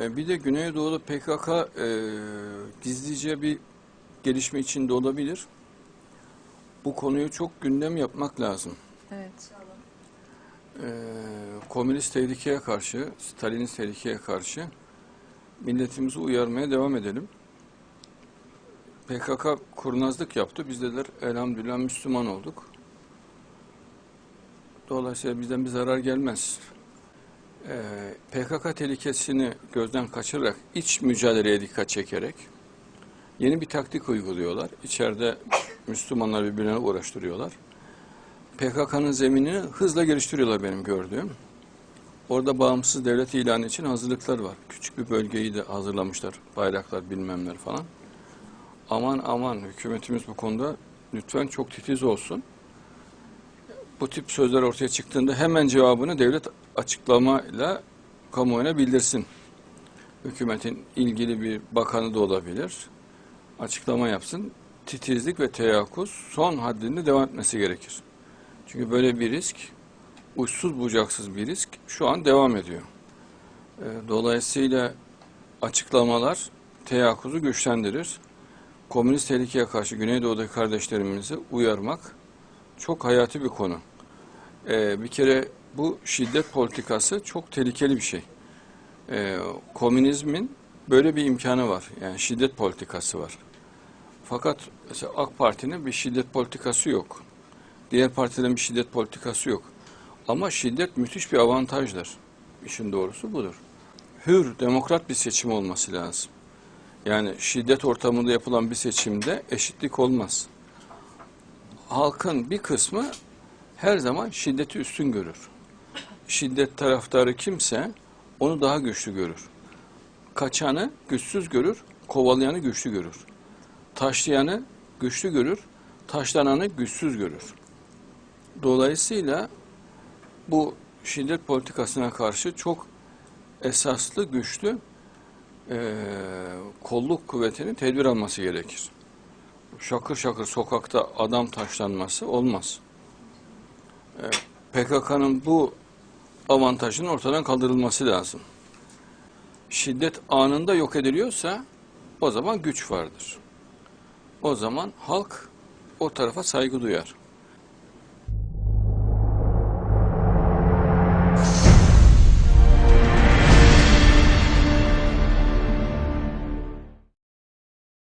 E, bir de Güneydoğu'da PKK e, gizlice bir gelişme içinde olabilir. Bu konuyu çok gündem yapmak lazım. Evet. E, komünist tehlikeye karşı, Stalinist tehlikeye karşı milletimizi uyarmaya devam edelim. PKK kurnazlık yaptı. Biz dediler elhamdülillah Müslüman olduk. Dolayısıyla bizden bir zarar gelmez. Ee, PKK tehlikesini gözden kaçırarak, iç mücadeleye dikkat çekerek yeni bir taktik uyguluyorlar. İçeride Müslümanlar birbirine uğraştırıyorlar. PKK'nın zeminini hızla geliştiriyorlar benim gördüğüm. Orada bağımsız devlet ilanı için hazırlıklar var. Küçük bir bölgeyi de hazırlamışlar. Bayraklar bilmemler falan. Aman aman hükümetimiz bu konuda lütfen çok titiz olsun. Bu tip sözler ortaya çıktığında hemen cevabını devlet açıklamayla kamuoyuna bildirsin. Hükümetin ilgili bir bakanı da olabilir. Açıklama yapsın. Titizlik ve teyakkuz son haddinde devam etmesi gerekir. Çünkü böyle bir risk, uçsuz bucaksız bir risk şu an devam ediyor. Ee, Dolayısıyla açıklamalar teyakkuzu güçlendirir. Komünist tehlikeye karşı Güneydoğu'daki kardeşlerimizi uyarmak çok hayati bir konu. Ee, bir kere bu şiddet politikası çok tehlikeli bir şey. Ee, komünizmin böyle bir imkanı var. Yani şiddet politikası var. Fakat mesela AK Parti'nin bir şiddet politikası yok. Diğer partilerin bir şiddet politikası yok. Ama şiddet müthiş bir avantajdır. İşin doğrusu budur. Hür, demokrat bir seçim olması lazım. Yani şiddet ortamında yapılan bir seçimde eşitlik olmaz. Halkın bir kısmı her zaman şiddeti üstün görür. Şiddet taraftarı kimse onu daha güçlü görür. Kaçanı güçsüz görür, kovalayanı güçlü görür. Taşlayanı güçlü görür, taşlananı güçsüz görür. Dolayısıyla bu şiddet politikasına karşı çok esaslı, güçlü eee, kolluk kuvvetinin tedbir alması gerekir. Şakır şakır sokakta adam taşlanması olmaz. Eee, PKK'nın bu avantajının ortadan kaldırılması lazım. Şiddet anında yok ediliyorsa o zaman güç vardır. O zaman halk o tarafa saygı duyar.